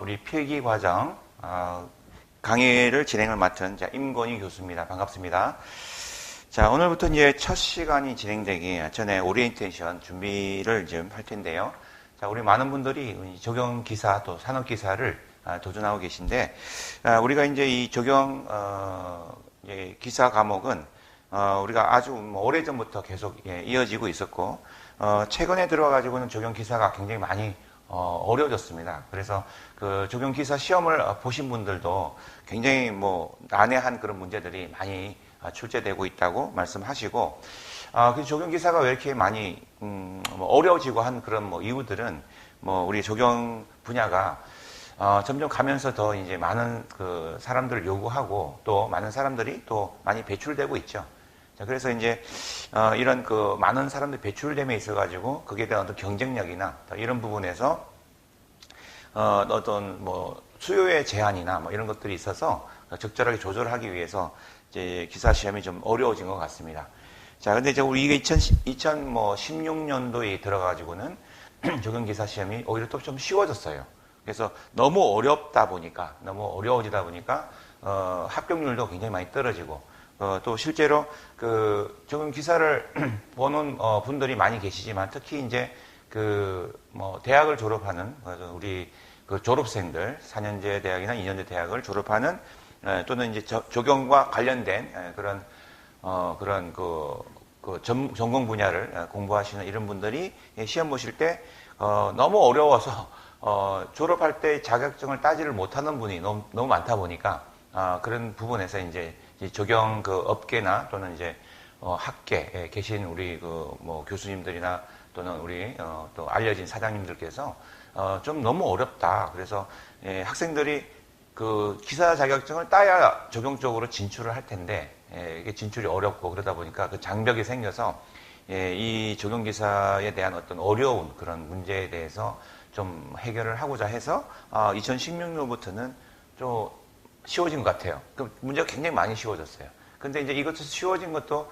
우리 필기 과정 어, 강의를 진행을 맡은 자, 임건희 교수입니다. 반갑습니다. 자, 오늘부터 이제 첫 시간이 진행되기 전에 오리엔테이션 준비를 좀 할 텐데요. 자, 우리 많은 분들이 적용 기사 또 산업 기사를 아, 도전하고 계신데 아, 우리가 이제 이 적용 어, 기사 과목은 어, 우리가 아주 뭐 오래 전부터 계속 예, 이어지고 있었고 어, 최근에 들어가지고는 적용 기사가 굉장히 많이 어, 어려워졌습니다. 그래서 그 적용 기사 시험을 어, 보신 분들도 굉장히 뭐 난해한 그런 문제들이 많이 어, 출제되고 있다고 말씀하시고 아, 그 적용 기사가 왜 이렇게 많이 음, 뭐 어려워지고 한 그런 뭐 이유들은 뭐 우리 적용 분야가 어, 점점 가면서 더 이제 많은 그 사람들을 요구하고 또 많은 사람들이 또 많이 배출되고 있죠. 자, 그래서 이제 어, 이런 그 많은 사람들이 배출됨에 있어 가지고 거기에 대한 어떤 경쟁력이나 이런 부분에서 어, 어떤 뭐 수요의 제한이나 뭐 이런 것들이 있어서 적절하게 조절하기 위해서 이제 기사 시험이 좀 어려워진 것 같습니다. 자, 근데 이제 우리 이게 2016년도에 들어가지고는 적용 기사 시험이 오히려 또 좀 쉬워졌어요. 그래서 너무 어렵다 보니까 너무 어려워지다 보니까 어, 합격률도 굉장히 많이 떨어지고 어, 또 실제로 그 적용 기사를 보는 어, 분들이 많이 계시지만 특히 이제 그 뭐 대학을 졸업하는 우리 그 졸업생들 4년제 대학이나 2년제 대학을 졸업하는 에, 또는 이제 저, 적용과 관련된 에, 그런 어, 그런 그, 그 전, 전공 분야를 공부하시는 이런 분들이 시험 보실 때 어, 너무 어려워서 어, 졸업할 때 자격증을 따지를 못하는 분이 너무, 너무 많다 보니까 어, 그런 부분에서 이제 적용 그 업계나 또는 이제 어, 학계에 계신 우리 그 뭐 교수님들이나 또는 우리 어, 또 알려진 사장님들께서 어, 좀 너무 어렵다. 그래서 예, 학생들이 그 기사 자격증을 따야 적용적으로 진출을 할 텐데 예, 이게 진출이 어렵고 그러다 보니까 그 장벽이 생겨서 예, 이 적용 기사에 대한 어떤 어려운 그런 문제에 대해서 좀 해결을 하고자 해서 아, 2016년부터는 좀 쉬워진 것 같아요. 그 문제가 굉장히 많이 쉬워졌어요. 근데 이제 이것도 쉬워진 것도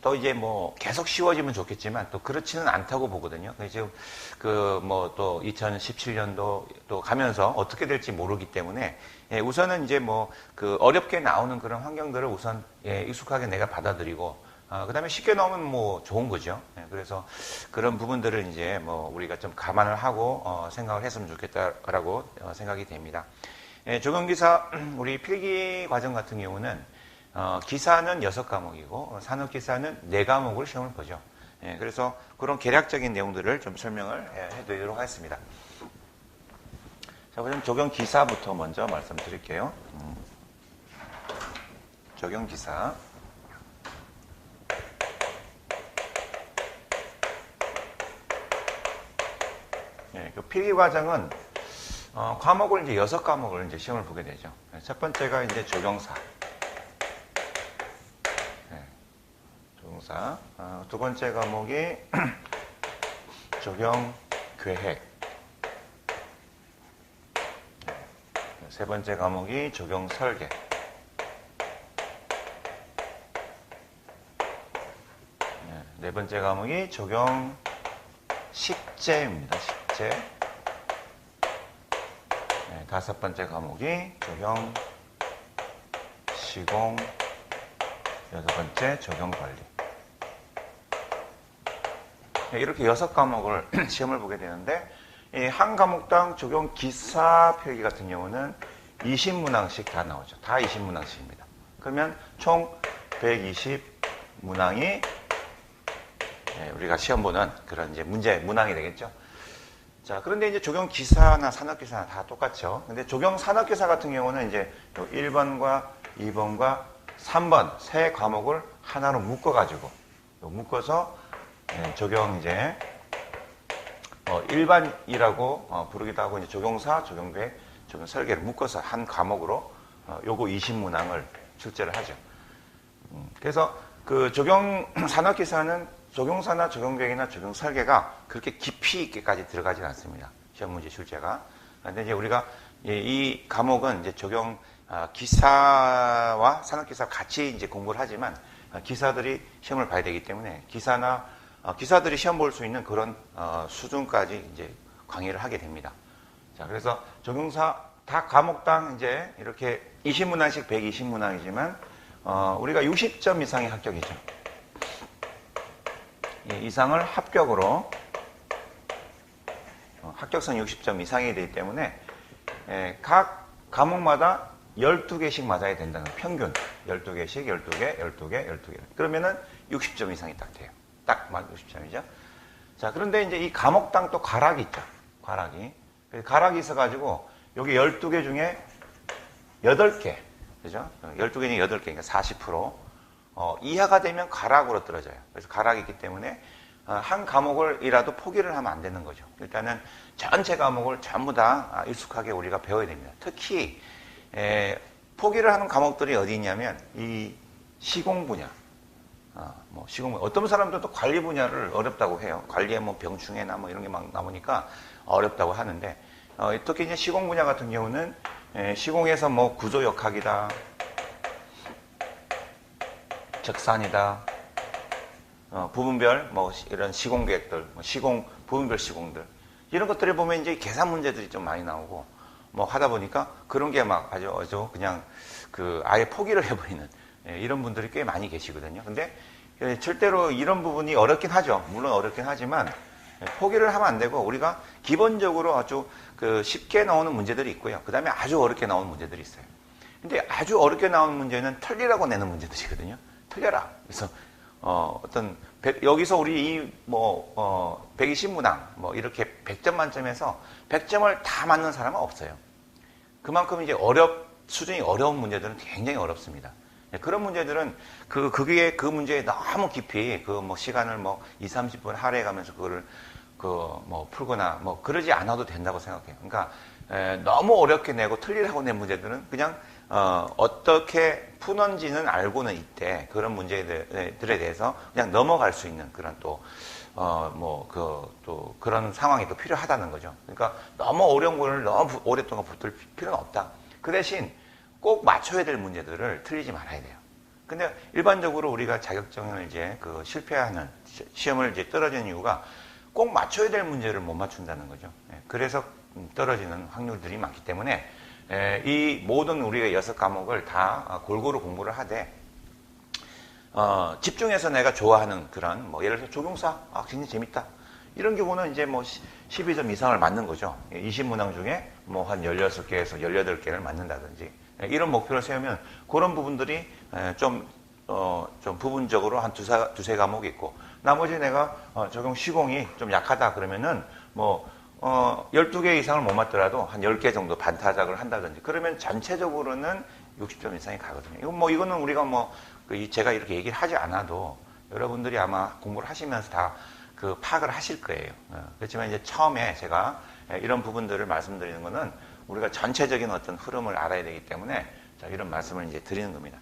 또 이제 뭐 계속 쉬워지면 좋겠지만 또 그렇지는 않다고 보거든요. 지금 그 뭐 또 2017년도 또 가면서 어떻게 될지 모르기 때문에 예, 우선은 이제 뭐 그 어렵게 나오는 그런 환경들을 우선 예, 익숙하게 내가 받아들이고 어, 그 다음에 쉽게 나오면 뭐 좋은 거죠. 예, 그래서 그런 부분들을 이제 뭐 우리가 좀 감안을 하고 어, 생각을 했으면 좋겠다라고 어, 생각이 됩니다. 예, 조경기사 우리 필기 과정 같은 경우는 어, 기사는 여섯 과목이고 산업기사는 네 과목을 시험을 보죠. 예, 그래서 그런 개략적인 내용들을 좀 설명을 예, 해드리도록 하겠습니다. 자, 그럼 적용기사부터 먼저 말씀드릴게요. 음. 적용기사. 예, 그 필기 과정은 어, 과목을 이제 여섯 과목을 이제 시험을 보게 되죠. 예, 첫 번째가 이제 적용사. 네, 적용사. 어, 두 번째 과목이 적용 계획. 네, 세 번째 과목이 적용 설계. 네, 네 번째 과목이 적용 식재입니다. 식재. 네, 다섯 번째 과목이 적용 시공. 여섯 번째 적용 관리. 네, 이렇게 여섯 과목을 시험을 보게 되는데 한 과목당 적용 기사 표기 같은 경우는 20문항씩 다 나오죠. 다 20문항씩입니다. 그러면 총 120문항이 네, 우리가 시험 보는 그런 이제 문제 문항이 되겠죠. 자, 그런데 이제 적용 기사나 산업 기사나 다 똑같죠. 근데 적용 산업 기사 같은 경우는 이제 1번과 2번과 3번 세 과목을 하나로 묶어 가지고 묶어서 네, 적용 이제 어, 일반이라고 어, 부르기도 하고 이제 적용사, 적용계획, 적용 설계를 묶어서 한 과목으로 어, 요거 20문항을 출제를 하죠. 음, 그래서 그 적용 산업 기사는 적용사나 적용계획이나 적용 설계가 그렇게 깊이 있게까지 들어가지는 않습니다. 시험 문제 출제가. 근데 이제 우리가 이 과목은 이제 적용 기사와 산업기사 같이 이제 공부를 하지만 기사들이 시험을 봐야 되기 때문에 기사나 기사들이 시험 볼 수 있는 그런 수준까지 이제 강의를 하게 됩니다. 자, 그래서 적용사 다 과목당 이제 이렇게 20문항씩 120문항이지만 어, 우리가 60점 이상의 합격이죠. 이 이상을 합격으로 어, 합격선 60점 이상이 되기 때문에 에, 각 과목마다 12개씩 맞아야 된다는. 평균 12개씩 12개, 12개, 12개. 그러면은 60점 이상이 딱 돼요. 딱맞 60점이죠. 자, 그런데 이제 이 과목당 또 가락이 있죠. 가락이. 가락이 있어가지고 여기 12개 중에 8개. 그죠? 12개 중에 8개. 그러니까 40%. 어, 이하가 되면 가락으로 떨어져요. 그래서 가락이 있기 때문에 어, 한 과목을이라도 포기를 하면 안 되는 거죠. 일단은 전체 과목을 전부 다 아, 익숙하게 우리가 배워야 됩니다. 특히 에, 포기를 하는 과목들이 어디 있냐면 이 시공 분야. 어, 뭐 시공 분야. 어떤 사람들도 관리 분야를 어렵다고 해요. 관리에 뭐 병충해나 뭐 이런 게 막 나오니까 어렵다고 하는데 어, 특히 이제 시공 분야 같은 경우는 에, 시공에서 뭐 구조 역학이다, 적산이다, 어, 부분별 뭐 시- 이런 시공 계획들, 뭐 시공 부분별 시공들 이런 것들을 보면 이제 계산 문제들이 좀 많이 나오고 뭐 하다 보니까 그런 게 막 아주 아주 그냥 그 아예 포기를 해버리는 예, 이런 분들이 꽤 많이 계시거든요. 근데 예, 절대로 이런 부분이 어렵긴 하죠. 물론 어렵긴 하지만 예, 포기를 하면 안 되고 우리가 기본적으로 아주 그 쉽게 나오는 문제들이 있고요. 그 다음에 아주 어렵게 나오는 문제들이 있어요. 근데 아주 어렵게 나오는 문제는 틀리라고 내는 문제들이거든요. 틀려라. 그래서 어, 백- 여기서 우리 이 뭐 어, 120문항 뭐 이렇게 100점 만점에서 100점을 다 맞는 사람은 없어요. 그만큼 이제 어렵 수준이 어려운 문제들은 굉장히 어렵습니다. 예, 그런 문제들은 그 그게 그 문제에 너무 깊이 그 뭐 시간을 뭐 2, 30분 할애해 가면서 그거를 그 뭐 풀거나 뭐 그러지 않아도 된다고 생각해요. 그러니까 에, 너무 어렵게 내고 틀리라고 낸 문제들은 그냥 어, 어떻게 푸는지는 알고는 있대. 그런 문제들에 대해서 그냥 넘어갈 수 있는 그런 또, 어, 뭐, 그, 또 그런 상황이 또 필요하다는 거죠. 그러니까 너무 어려운 거를 너무 부- 오랫동안 붙들 필요는 없다. 그 대신 꼭 맞춰야 될 문제들을 틀리지 말아야 돼요. 근데 일반적으로 우리가 자격증을 이제 그 실패하는 시- 시험을 이제 떨어지는 이유가 꼭 맞춰야 될 문제를 못 맞춘다는 거죠. 예, 그래서 음, 떨어지는 확률들이 많기 때문에 에, 이 모든 우리가 여섯 과목을 다 아, 골고루 공부를 하되 어, 집중해서 내가 좋아하는 그런 뭐 예를 들어서 조경사 아 굉장히 재밌다. 이런 경우는 이제 뭐 12점 이상을 맞는 거죠. 20문항 중에 뭐 한 16개에서 18개를 맞는다든지 예, 이런 목표를 세우면 그런 부분들이 에, 좀, 어, 좀 부분적으로 한 두세, 두세 과목이 있고 나머지 내가 어, 적용 시공이 좀 약하다 그러면은 뭐 어, 12개 이상을 못 맞더라도 한 10개 정도 반타작을 한다든지 그러면 전체적으로는 60점 이상이 가거든요. 이건 뭐 이거는 우리가 뭐그 이- 제가 이렇게 얘기를 하지 않아도 여러분들이 아마 공부를 하시면서 다 그 파악을 하실 거예요. 어, 그렇지만 이제 처음에 제가 예, 이런 부분들을 말씀드리는 거는 우리가 전체적인 어떤 흐름을 알아야 되기 때문에 자, 이런 말씀을 이제 드리는 겁니다.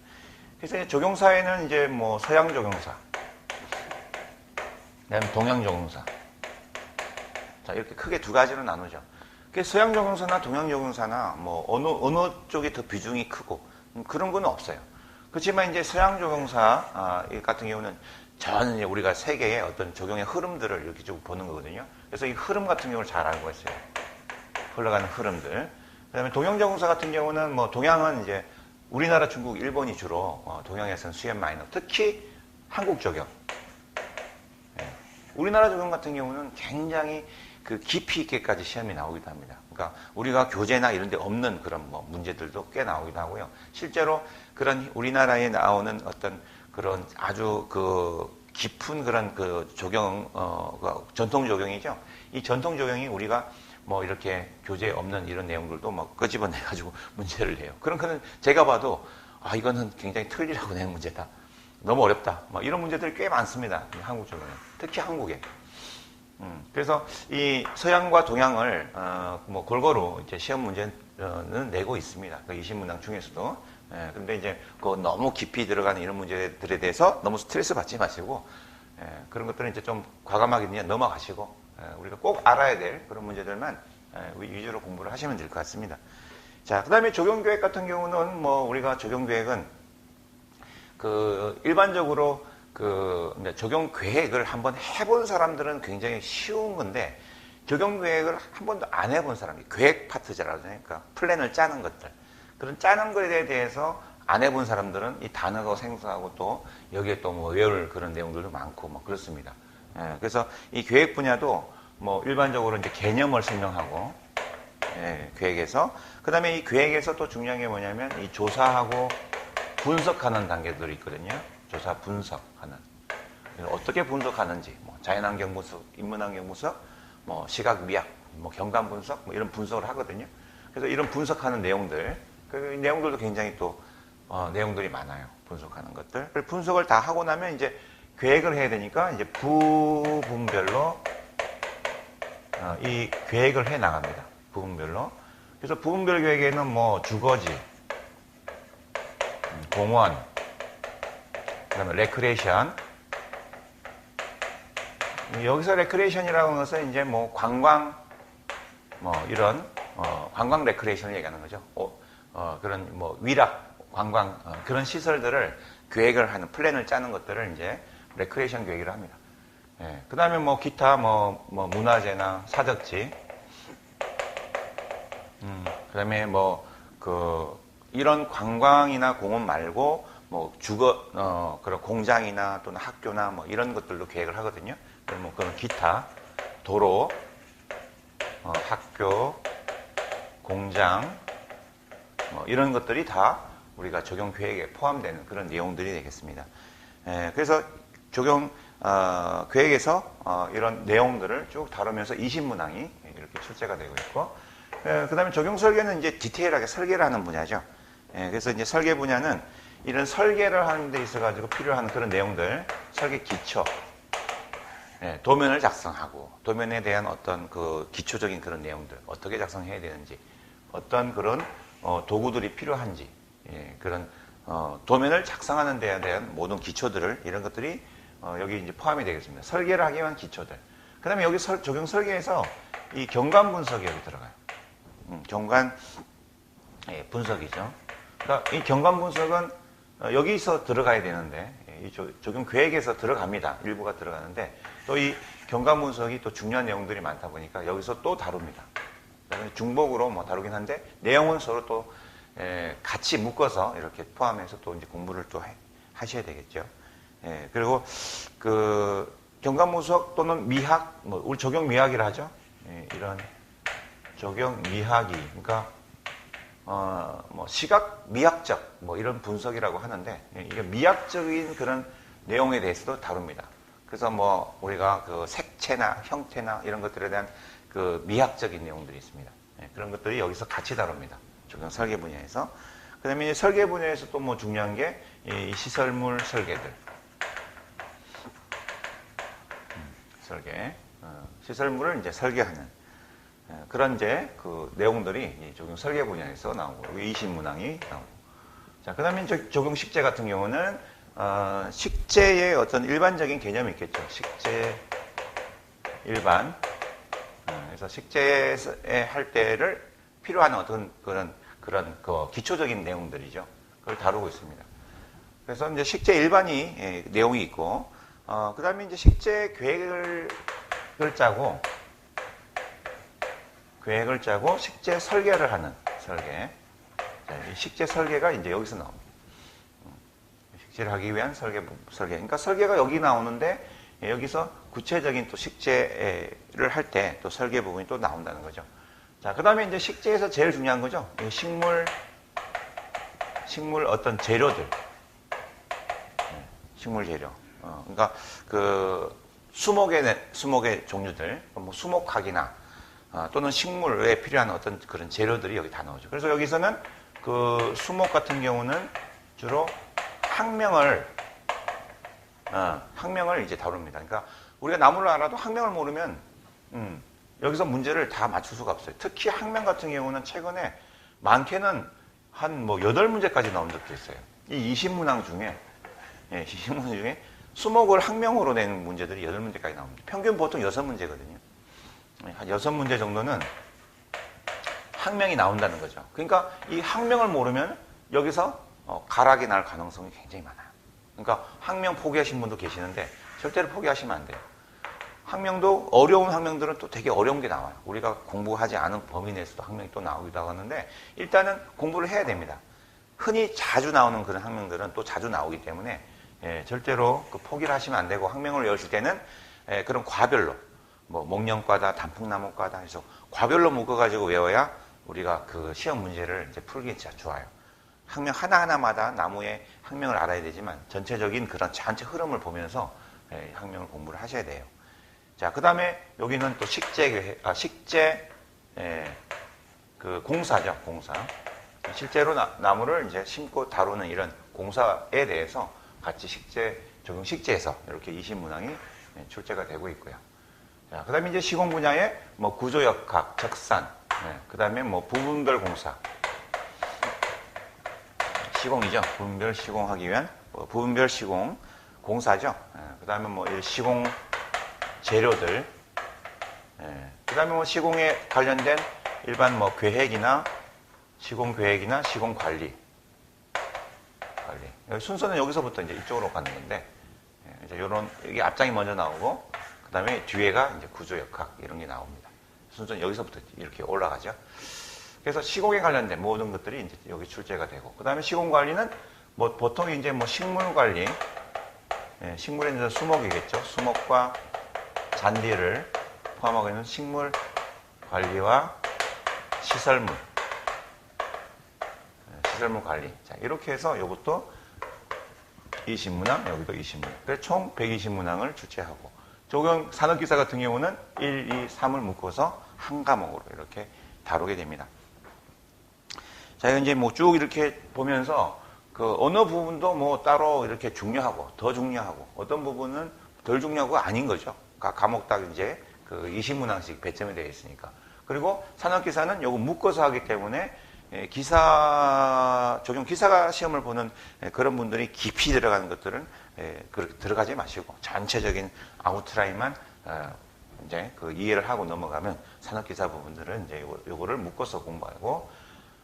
그래서 이제 조경사에는 이제 뭐 서양 조경사, 그다음에 동양 조경사, 자, 이렇게 크게 두 가지로 나누죠. 그 서양 조경사나 동양 조경사나 뭐 어느 어느 쪽이 더 비중이 크고 음, 그런 건 없어요. 그렇지만 이제 서양 조경사 아, 이 같은 경우는 전 우리가 세계의 어떤 적용의 흐름들을 이렇게 쭉 보는 거거든요. 그래서 이 흐름 같은 경우를 잘 알고 있어요. 흘러가는 흐름들. 그다음에 동양 조경사 같은 경우는 뭐 동양은 이제 우리나라, 중국, 일본이 주로 어, 동양에서는 수염 넣고 특히 한국 적용. 예. 우리나라 적용 같은 경우는 굉장히 그 깊이 있게까지 시험이 나오기도 합니다. 그러니까 우리가 교재나 이런 데 없는 그런 뭐 문제들도 꽤 나오기도 하고요. 실제로 그런 우리나라에 나오는 어떤 그런 아주 그 깊은 그런 그 적용, 어, 그 전통 적용이죠. 이 전통 적용이 우리가 뭐 이렇게 교재에 없는 이런 내용들도 막 끄집어내 가지고 문제를 내요. 그런 거는 제가 봐도 아, 이거는 굉장히 틀리라고 내는 문제다. 너무 어렵다. 막 이런 문제들이 꽤 많습니다. 이 한국 적용은. 특히 한국에. 음, 그래서 이 서양과 동양을 어, 뭐 골고루 이제 시험 문제는 내고 있습니다. 그 20문항 중에서도. 예, 근데 이제 그 너무 깊이 들어가는 이런 문제들에 대해서 너무 스트레스 받지 마시고 예, 그런 것들은 이제 좀 과감하게 그냥 넘어가시고 예, 우리가 꼭 알아야 될 그런 문제들만 예, 위주로 공부를 하시면 될 것 같습니다. 자, 그다음에 적용 계획 같은 경우는 뭐 우리가 적용 계획은 그 일반적으로 그 적용 계획을 한번 해본 사람들은 굉장히 쉬운 건데 적용 계획을 한 번도 안 해본 사람이 계획 파트자라고 하니까 플랜을 짜는 것들 그런 짜는 것에 대해서 안 해본 사람들은 이 단어가 생소하고 또 여기에 또 뭐 외울 그런 내용들도 많고 뭐 그렇습니다. 예, 그래서 이 계획 분야도 뭐 일반적으로 이제 개념을 설명하고 예, 계획에서 그다음에 이 계획에서 또 중요한 게 뭐냐면 이 조사하고 분석하는 단계들이 있거든요. 조사 분석하는 어떻게 분석하는지 뭐 자연환경 분석, 인문환경 분석, 뭐 시각 미학, 뭐 경감 분석 뭐 이런 분석을 하거든요. 그래서 이런 분석하는 내용들 그 내용들도 굉장히 또 어, 내용들이 많아요. 분석하는 것들. 분석을 다 하고 나면 이제 계획을 해야 되니까 이제 부분별로 어, 이 계획을 해 나갑니다. 부분별로. 그래서 부분별 계획에는 뭐 주거지, 음, 공원, 그다음에 레크레이션. 여기서 레크레이션이라고 하는 것은 이제 뭐 관광, 뭐 이런 어, 관광 레크레이션을 얘기하는 거죠. 어, 어, 그런 뭐 위락, 관광 어, 그런 시설들을 계획을 하는 플랜을 짜는 것들을 이제 레크레이션 계획이라 합니다. 예, 그 다음에 뭐 기타 뭐, 뭐 문화재나 사적지, 음, 그 다음에 뭐 그 이런 관광이나 공원 말고 뭐 주거 어, 그런 공장이나 또는 학교나 뭐 이런 것들도 계획을 하거든요. 그럼 뭐 그런 기타 도로, 어, 학교, 공장 뭐 이런 것들이 다 우리가 적용 계획에 포함되는 그런 내용들이 되겠습니다. 예, 그래서 적용 어, 계획에서 어, 이런 내용들을 쭉 다루면서 20문항이 이렇게 출제가 되고 있고, 예, 그 다음에 적용 설계는 이제 디테일하게 설계를 하는 분야죠. 예, 그래서 이제 설계 분야는 이런 설계를 하는 데 있어 가지고 필요한 그런 내용들, 설계 기초, 예, 도면을 작성하고, 도면에 대한 어떤 그 기초적인 그런 내용들, 어떻게 작성해야 되는지, 어떤 그런 어, 도구들이 필요한지, 예, 그런 어, 도면을 작성하는 데에 대한 모든 기초들을 이런 것들이 어, 여기 이제 포함이 되겠습니다. 설계를 하기 위한 기초들. 그 다음에 여기 설, 적용 설계에서 이 경관 분석이 여기 들어가요. 음, 경관 예, 분석이죠. 그러니까 이 경관 분석은 어, 여기서 들어가야 되는데 예, 이 조, 적용 계획에서 들어갑니다. 일부가 들어가는데 또 이 경관 분석이 또 중요한 내용들이 많다 보니까 여기서 또 다룹니다. 중복으로 뭐 다루긴 한데 내용은 서로 또 예, 같이 묶어서 이렇게 포함해서 또 이제 공부를 또 해, 하셔야 되겠죠. 예, 그리고 그 경감무석 또는 미학, 뭐 우리 적용 미학이라 하죠. 예, 이런 적용 미학이, 그러니까 어, 뭐 시각 미학적 뭐 이런 분석이라고 하는데 예, 이게 미학적인 그런 내용에 대해서도 다룹니다. 그래서 뭐 우리가 그 색채나 형태나 이런 것들에 대한 그 미학적인 내용들이 있습니다. 예, 그런 것들이 여기서 같이 다룹니다. 적용 설계 분야에서. 그 다음에 설계 분야에서 또 뭐 중요한 게 이 시설물 설계들. 음, 설계. 어, 시설물을 이제 설계하는 예, 그런 이제 그 내용들이 적용 설계 분야에서 나오고, 이신 문항이 나오고. 자, 그 다음에 적용 식재 같은 경우는 어, 식재의 어떤 일반적인 개념이 있겠죠. 식재 일반. 어, 그래서 식재에 할 때를 필요한 어떤 그런 그런 그 기초적인 내용들이죠. 그걸 다루고 있습니다. 그래서 이제 식재 일반이 예, 내용이 있고, 어, 그 다음에 이제 식재 계획을 짜고, 계획을 짜고 식재 설계를 하는 설계. 자, 식재 설계가 이제 여기서 나옵니다. 음, 식재를 하기 위한 설계, 설계. 그러니까 설계가 여기 나오는데, 예, 여기서 구체적인 또 식재를 할 때 또 설계 부분이 또 나온다는 거죠. 자, 그 다음에 이제 식재에서 제일 중요한 거죠. 식물, 식물 어떤 재료들. 네, 식물 재료. 어, 그러니까 그 수목의, 수목의 종류들, 뭐 수목학이나 어, 또는 식물에 필요한 어떤 그런 재료들이 여기 다 나오죠. 그래서 여기서는 그 수목 같은 경우는 주로 학명을, 어, 학명을 이제 다룹니다. 그러니까 우리가 나무를 알아도 학명을 모르면, 음, 여기서 문제를 다 맞출 수가 없어요. 특히 학명 같은 경우는 최근에 많게는 한 뭐 8문제까지 나온 적도 있어요. 이 20문항 중에, 예, 20문항 중에 수목을 학명으로 낸 문제들이 8문제까지 나옵니다. 평균 보통 6문제거든요. 예, 한 6문제 정도는 학명이 나온다는 거죠. 그러니까 이 학명을 모르면 여기서 어, 가락이 날 가능성이 굉장히 많아요. 그러니까 학명 포기하신 분도 계시는데 절대로 포기하시면 안 돼요. 학명도 어려운 학명들은 또 되게 어려운 게 나와요. 우리가 공부하지 않은 범위 내에서도 학명이 또 나오기도 하는데 일단은 공부를 해야 됩니다. 흔히 자주 나오는 그런 학명들은 또 자주 나오기 때문에 예, 절대로 그 포기를 하시면 안 되고 학명을 외우실 때는 예, 그런 과별로 뭐 목련과다 단풍나무과다 해서 과별로 묶어가지고 외워야 우리가 그 시험 문제를 이제 풀기 진짜 좋아요. 학명 하나하나마다 나무의 학명을 알아야 되지만 전체적인 그런 전체 흐름을 보면서 예, 학명을 공부를 하셔야 돼요. 자, 그 다음에 여기는 또 식재, 아, 식재, 예, 그 공사죠, 공사. 실제로 나, 무를 이제 심고 다루는 이런 공사에 대해서 같이 식재, 적용 식재에서 이렇게 20문항이 출제가 되고 있고요. 자, 그 다음에 이제 시공 분야의 뭐 구조역학, 적산, 네, 그 다음에 뭐 부분별 공사. 시공이죠. 부분별 시공하기 위한 뭐 부분별 시공 공사죠. 네, 그 다음에 뭐 시공 재료들. 네, 그 다음에 뭐 시공에 관련된 일반 뭐 계획이나 시공 계획이나 시공 관리. 관리. 순서는 여기서부터 이제 이쪽으로 가는 건데, 예, 이제 요런, 여기 앞장이 먼저 나오고, 그 다음에 뒤에가 이제 구조 역학 이런 게 나옵니다. 순서는 여기서부터 이렇게 올라가죠. 그래서 시공에 관련된 모든 것들이 이제 여기 출제가 되고, 그 다음에 시공 관리는 뭐 보통 이제 뭐 식물 관리, 예, 식물에 있는 수목이겠죠. 수목과 잔디를 포함하고 있는 식물 관리와 시설물, 시설물 관리. 자, 이렇게 해서 이것도 20문항, 여기도 20문항. 그래서 총 120문항을 주최하고 조경 산업기사 같은 경우는 1, 2, 3을 묶어서 한 과목으로 이렇게 다루게 됩니다. 자, 이제 뭐 쭉 이렇게 보면서 그 어느 부분도 뭐 따로 이렇게 중요하고 더 중요하고 어떤 부분은 덜 중요하고 아닌 거죠. 각 과목 딱 이제 그 20문항씩 배점이 되어 있으니까. 그리고 산업기사는 요거 묶어서 하기 때문에 예, 기사 적용 기사가 시험을 보는 예, 그런 분들이 깊이 들어가는 것들은 예, 들어가지 마시고 전체적인 아웃라인만 어, 이제 그 이해를 하고 넘어가면 산업기사 부분들은 이제 요거를 묶어서 공부하고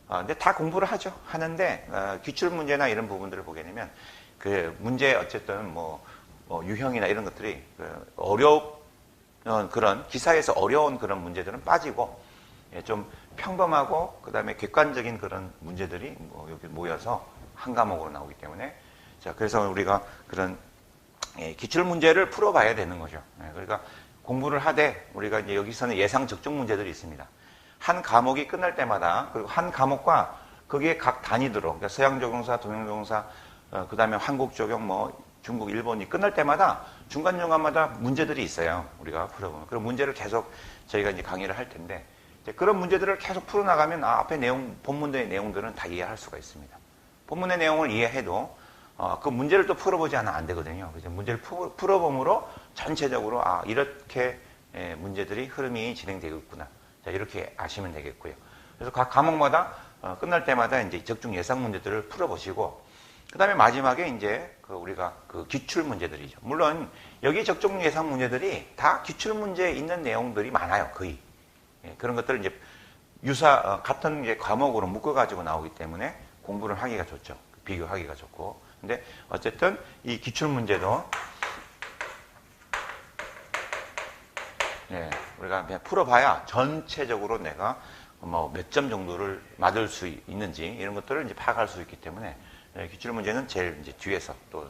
아, 근데 다 공부를 하죠. 하는데 어, 기출 문제나 이런 부분들을 보게 되면 그 문제 어쨌든 뭐, 뭐 유형이나 이런 것들이 그 어려운 그런 기사에서 어려운 그런 문제들은 빠지고 좀 평범하고 그다음에 객관적인 그런 문제들이 뭐 여기 모여서 한 과목으로 나오기 때문에 자 그래서 우리가 그런 예, 기출 문제를 풀어봐야 되는 거죠. 예, 그러니까 공부를 하되 우리가 이제 여기서는 예상 적중 문제들이 있습니다. 한 과목이 끝날 때마다 그리고 한 과목과 거기에 각 단위들로 그러니까 서양 적용사, 동양 적용사, 어, 그다음에 한국 적용, 뭐 중국, 일본이 끝날 때마다 중간 중간마다 문제들이 있어요. 우리가 풀어보면 그런 문제를 계속 저희가 이제 강의를 할 텐데 그런 문제들을 계속 풀어나가면 아, 앞에 내용, 본문의 내용들은 다 이해할 수가 있습니다. 본문의 내용을 이해해도 어, 그 문제를 또 풀어보지 않으면 안 되거든요. 그래서 문제를 푸, 풀어봄으로 전체적으로 아 이렇게 예, 문제들이 흐름이 진행되고 있구나. 자, 이렇게 아시면 되겠고요. 그래서 각 과목마다 어, 끝날 때마다 이제 적중 예상 문제들을 풀어보시고 그 다음에 마지막에 이제 그 우리가 그 기출 문제들이죠. 물론 여기 적중 예상 문제들이 다 기출 문제에 있는 내용들이 많아요. 거의. 예, 그런 것들을 이제 유사 어, 같은 이제 과목으로 묶어 가지고 나오기 때문에 공부를 하기가 좋죠. 비교하기가 좋고. 근데 어쨌든 이 기출 문제도 예, 우리가 그냥 풀어봐야 전체적으로 내가 뭐 몇 점 정도를 맞을 수 있는지 이런 것들을 이제 파악할 수 있기 때문에 예, 기출 문제는 제일 이제 뒤에서 또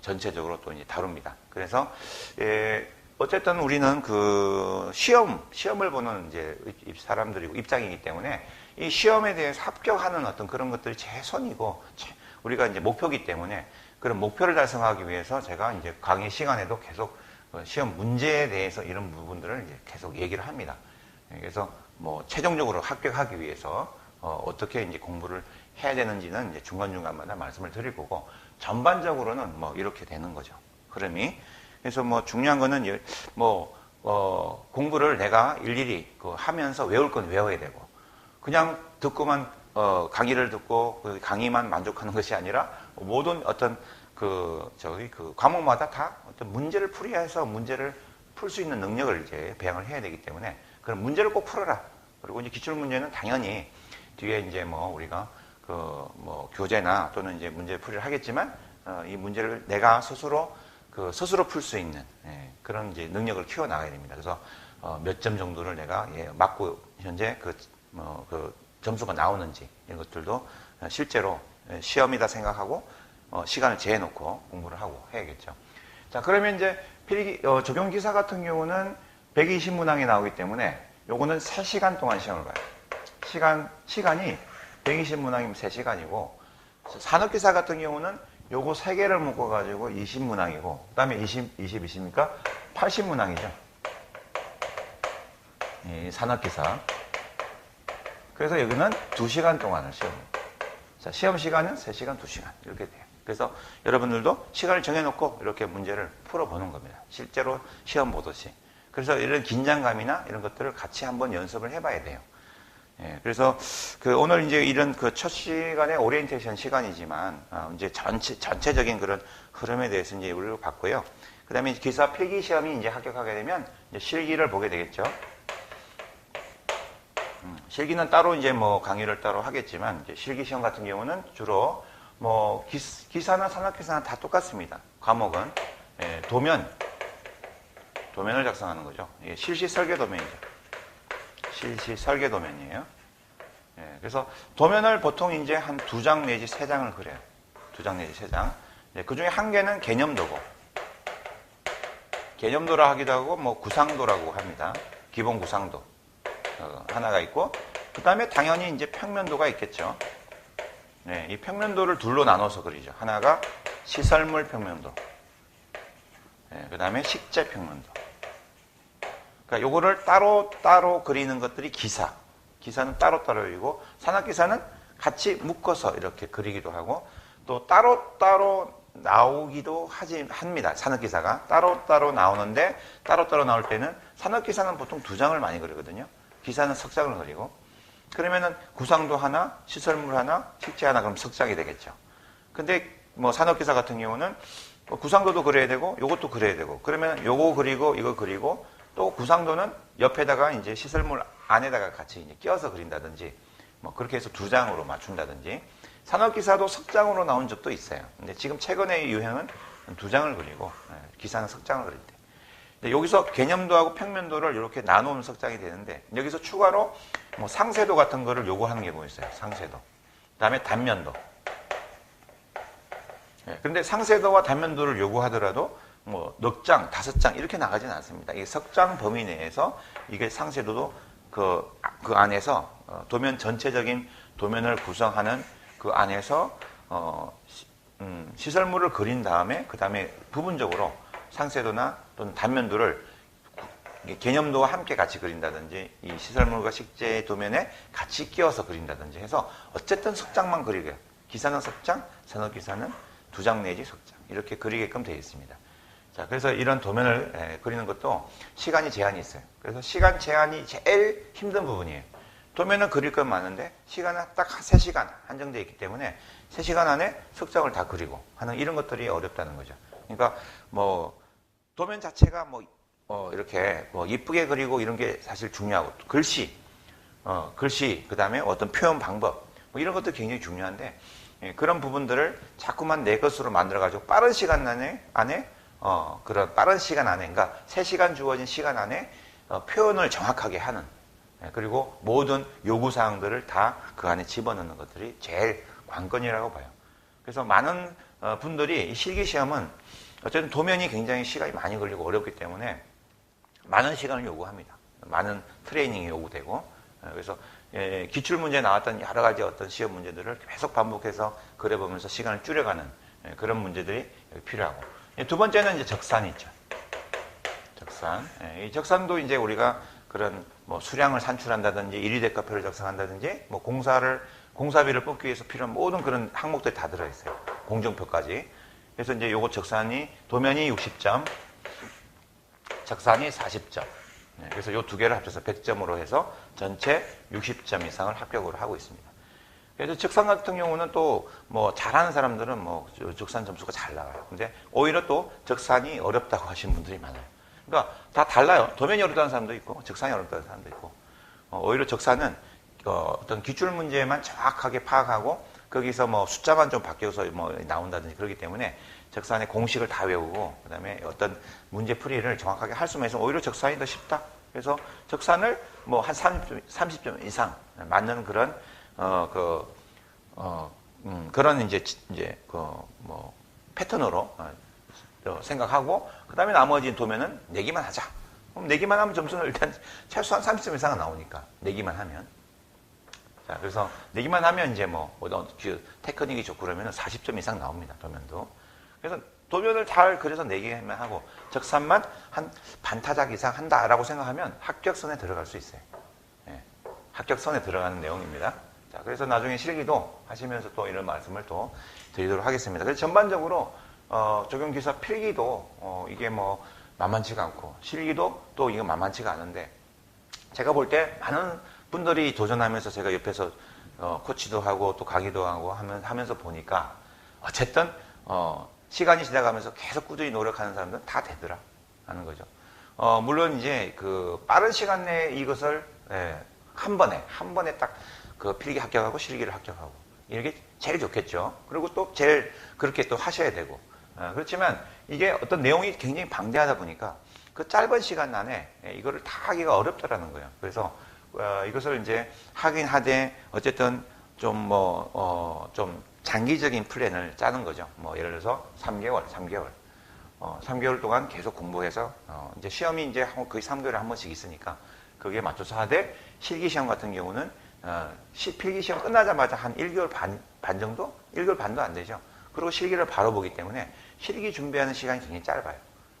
전체적으로 또 이제 다룹니다. 그래서 예, 어쨌든 우리는 그 시험, 시험을 보는 이제 사람들이고 입장이기 때문에 이 시험에 대해서 합격하는 어떤 그런 것들이 최선이고 우리가 이제 목표기 때문에 그런 목표를 달성하기 위해서 제가 이제 강의 시간에도 계속 그 시험 문제에 대해서 이런 부분들을 이제 계속 얘기를 합니다. 그래서 뭐 최종적으로 합격하기 위해서 어, 떻게 이제 공부를 해야 되는지는 이제 중간중간마다 말씀을 드릴 거고 전반적으로는 뭐 이렇게 되는 거죠. 흐름이. 그래서 뭐 중요한 거는 뭐 어, 공부를 내가 일일이 그 하면서 외울 건 외워야 되고 그냥 듣고만 어, 강의를 듣고 그 강의만 만족하는 것이 아니라 모든 어떤 그 저기 그 과목마다 다 어떤 문제를 풀이해서 야 문제를 풀 수 있는 능력을 이제 배양을 해야 되기 때문에 그런 문제를 꼭 풀어라. 그리고 이제 기출 문제는 당연히 뒤에 이제 뭐 우리가 그 뭐 교재나 또는 이제 문제 풀이를 하겠지만 어, 이 문제를 내가 스스로 그 스스로 풀 수 있는 예, 그런 이제 능력을 키워 나가야 됩니다. 그래서 어, 몇 점 정도를 내가 예, 맞고 현재 그, 뭐, 그 점수가 나오는지 이런 것들도 실제로 예, 시험이다 생각하고 어, 시간을 재해놓고 공부를 하고 해야겠죠. 자 그러면 이제 필기 어, 적용 기사 같은 경우는 120문항이 나오기 때문에 요거는 3시간 동안 시험을 봐요. 시간 시간이 120문항이면 3시간이고 산업기사 같은 경우는 요거 3개를 묶어가지고 20문항이고 그 다음에 20, 20, 20이니까 80문항이죠. 이 산업기사. 그래서 여기는 2시간 동안을 시험합니다. 자, 시험 시간은 3시간, 2시간 이렇게 돼요. 그래서 여러분들도 시간을 정해놓고 이렇게 문제를 풀어보는 겁니다. 실제로 시험 보듯이. 그래서 이런 긴장감이나 이런 것들을 같이 한번 연습을 해봐야 돼요. 예, 그래서 그 오늘 이제 이런 그 첫 시간에 오리엔테이션 시간이지만 어, 이제 전체 전체적인 그런 흐름에 대해서 이제 우리가 봤고요. 그다음에 기사 필기 시험이 이제 합격하게 되면 이제 실기를 보게 되겠죠. 음, 실기는 따로 이제 뭐 강의를 따로 하겠지만 실기 시험 같은 경우는 주로 뭐 기, 사나 산업기사나 다 똑같습니다. 과목은 예, 도면 도면을 작성하는 거죠. 예, 실시 설계 도면이죠. 실시 설계 도면이에요. 예, 그래서 도면을 보통 이제 한 두 장 내지 세 장을 그려요. 두 장 내지 세 장. 예, 그 중에 한 개는 개념도고, 개념도라 하기도 하고, 뭐 구상도라고 합니다. 기본 구상도. 어, 하나가 있고, 그 다음에 당연히 이제 평면도가 있겠죠. 네, 이 평면도를 둘로 나눠서 그리죠. 하나가 시설물 평면도, 네, 그 다음에 식재 평면도. 그러니까 요거를 따로 따로 그리는 것들이 기사. 기사는 따로 따로 그리고 산악 기사는 같이 묶어서 이렇게 그리기도 하고 또 따로 따로 나오기도 하지 합니다. 산업 기사가 따로 따로 나오는데 따로 따로 나올 때는 산업 기사는 보통 두 장을 많이 그리거든요. 기사는 석 장을 그리고 그러면은 구상도 하나, 시설물 하나, 식재 하나 그럼 석 장이 되겠죠. 근데 뭐 산업기사 같은 경우는 뭐 구상도도 그려야 되고 요것도 그려야 되고 그러면 요거 그리고 이거 그리고 또 구상도는 옆에다가 이제 시설물 안에다가 같이 이제 끼워서 그린다든지 뭐 그렇게 해서 두 장으로 맞춘다든지 산업기사도 석장으로 나온 적도 있어요. 근데 지금 최근의 유행은 두 장을 그리고 예, 기사는 석장을 그릴 때. 근데 여기서 개념도하고 평면도를 이렇게 나누면 석장이 되는데 여기서 추가로 뭐 상세도 같은 거를 요구하는 게뭐 있어요? 상세도. 그다음에 단면도. 예, 그런데 상세도와 단면도를 요구하더라도 뭐 넉 장, 다섯 장 이렇게 나가지는 않습니다. 이게 석장 범위 내에서 이게 상세도도 그, 그 안에서 어, 도면 전체적인 도면을 구성하는 그 안에서 어, 시, 음, 시설물을 그린 다음에 그 다음에 부분적으로 상세도나 또는 단면도를 개념도와 함께 같이 그린다든지 이 시설물과 식재 도면에 같이 끼워서 그린다든지 해서 어쨌든 석장만 그리게 기사는 석장, 산업기사는 두 장 내지 석장 이렇게 그리게끔 되어 있습니다. 자, 그래서 이런 도면을 에, 그리는 것도 시간이 제한이 있어요. 그래서 시간 제한이 제일 힘든 부분이에요. 도면은 그릴 건 많은데 시간은 딱 3시간 한정되어 있기 때문에 3시간 안에 석장을 다 그리고 하는 이런 것들이 어렵다는 거죠. 그러니까 뭐 도면 자체가 뭐 어, 이렇게 뭐 이쁘게 그리고 이런 게 사실 중요하고 글씨, 어, 글씨 그 다음에 어떤 표현 방법 뭐 이런 것도 굉장히 중요한데 예, 그런 부분들을 자꾸만 내 것으로 만들어 가지고 빠른 시간 안에 안에 어, 그런 빠른 시간 안에, 그러니까 3시간 주어진 시간 안에 어, 표현을 정확하게 하는, 예, 그리고 모든 요구 사항들을 다 그 안에 집어넣는 것들이 제일 관건이라고 봐요. 그래서 많은 어, 분들이 실기 시험은 어쨌든 도면이 굉장히 시간이 많이 걸리고 어렵기 때문에 많은 시간을 요구합니다. 많은 트레이닝이 요구되고, 예, 그래서 예, 기출 문제 나왔던 여러 가지 어떤 시험 문제들을 계속 반복해서 그려보면서 시간을 줄여가는 그런 문제들이 필요하고, 예, 두 번째는 이제 적산이 있죠. 적산. 예, 이 적산도 이제 우리가 그런 뭐 수량을 산출한다든지 일위 대가표를 작성한다든지 뭐 공사를 공사비를 뽑기 위해서 필요한 모든 그런 항목들이 다 들어있어요. 공정표까지. 그래서 이제 요거 적산이 도면이 60점, 적산이 40점. 그래서 요 두 개를 합쳐서 100점으로 해서 전체 60점 이상을 합격으로 하고 있습니다. 그래서 적산 같은 경우는 또 뭐 잘하는 사람들은 뭐 적산 점수가 잘 나와요. 근데 오히려 또 적산이 어렵다고 하시는 분들이 많아요. 그러니까 다 달라요. 도면이 어렵다는 사람도 있고 적산이 어렵다는 사람도 있고 어, 오히려 적산은 어, 떤 기출 문제만 정확하게 파악하고 거기서 뭐 숫자만 좀 바뀌어서 뭐 나온다든지 그렇기 때문에 적산의 공식을 다 외우고 그다음에 어떤 문제 풀이를 정확하게 할 수만 있으면 오히려 적산이 더 쉽다. 그래서 적산을 뭐 한 30점, 30점 이상 맞는 그런 어 그 어, 음, 그런 이제 지- 이제 그 뭐 패턴으로 어, 어, 생각하고 그다음에 나머지 도면은 내기만 하자. 그럼 내기만 하면 점수는 일단 최소한 30점 이상은 나오니까 내기만 하면. 자, 그래서 내기만 하면 이제 뭐 어떤 그 테크닉이 좋고 그러면 40점 이상 나옵니다. 도면도. 그래서 도면을 잘 그려서 내기만 하고 적산만 한 반타작 이상 한다라고 생각하면 합격선에 들어갈 수 있어요. 예, 합격선에 들어가는 내용입니다. 자, 그래서 나중에 실기도 하시면서 또 이런 말씀을 또 드리도록 하겠습니다. 그래서 전반적으로 어, 적용기사 필기도 어, 이게 뭐 만만치가 않고 실기도 또 이거 만만치가 않은데 제가 볼 때 많은 분들이 도전하면서 제가 옆에서 어, 코치도 하고 또 강의도 하고 하면, 하면 서 보니까 어쨌든 어, 시간이 지나가면서 계속 꾸준히 노력하는 사람들은 다 되더라 하는 거죠. 어, 물론 이제 그 빠른 시간 내에 이것을 예, 한 번에 한 번에 딱 그 필기 합격하고 실기를 합격하고 이게 제일 좋겠죠. 그리고 또 제일 그렇게 또 하셔야 되고 어, 그렇지만 이게 어떤 내용이 굉장히 방대하다 보니까 그 짧은 시간 안에 예, 이거를 다 하기가 어렵다라는 거예요. 그래서 어, 이것을 이제 하긴 하되 어쨌든 좀뭐 어, 좀 장기적인 플랜을 짜는 거죠. 뭐 예를 들어서 3개월, 3개월, 어, 3개월 동안 계속 공부해서 어, 이제 시험이 이제 한- 거의 3개월에 한 번씩 있으니까 거기에 맞춰서 하되 실기 시험 같은 경우는 어, 시- 필기 시험 끝나자마자 한 1개월 반, 반 정도? 1개월 반도 안 되죠. 그리고 실기를 바로 보기 때문에 실기 준비하는 시간이 굉장히 짧아요.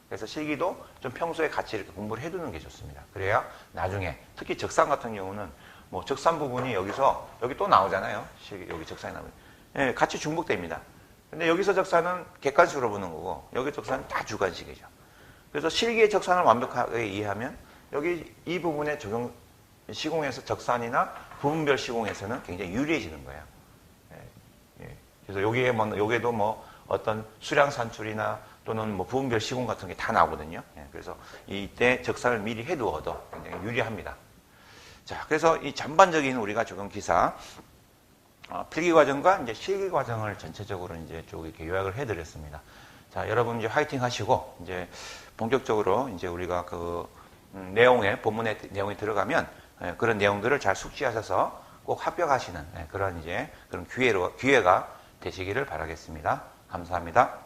그래서 실기도 좀 평소에 같이 이렇게 공부를 해두는 게 좋습니다. 그래야 나중에 특히 적산 같은 경우는 뭐 적산 부분이 여기서 여기 또 나오잖아요. 실기 여기 적산이 나오면 예, 같이 중복됩니다. 근데 여기서 적산은 객관식으로 보는 거고 여기 적산은 다 주관식이죠. 그래서 실기의 적산을 완벽하게 이해하면 여기 이 부분의 적용 시공에서 적산이나 부분별 시공에서는 굉장히 유리해지는 거예요. 예, 예. 그래서 여기에 뭐 여기에도 뭐 어떤 수량 산출이나 또는 뭐 부분별 시공 같은 게 다 나오거든요. 예, 그래서 이때 적산을 미리 해두어도 굉장히 유리합니다. 자, 그래서 이 전반적인 우리가 적용 기사 어, 필기 과정과 이제 실기 과정을 전체적으로 이제 쭉 이렇게 요약을 해드렸습니다. 자, 여러분 이제 화이팅 하시고 이제 본격적으로 이제 우리가 그 음, 내용에 본문의 내용이 들어가면 예, 그런 내용들을 잘 숙지하셔서 꼭 합격하시는 예, 그런 이제 그런 기회로 기회가 되시기를 바라겠습니다. 감사합니다.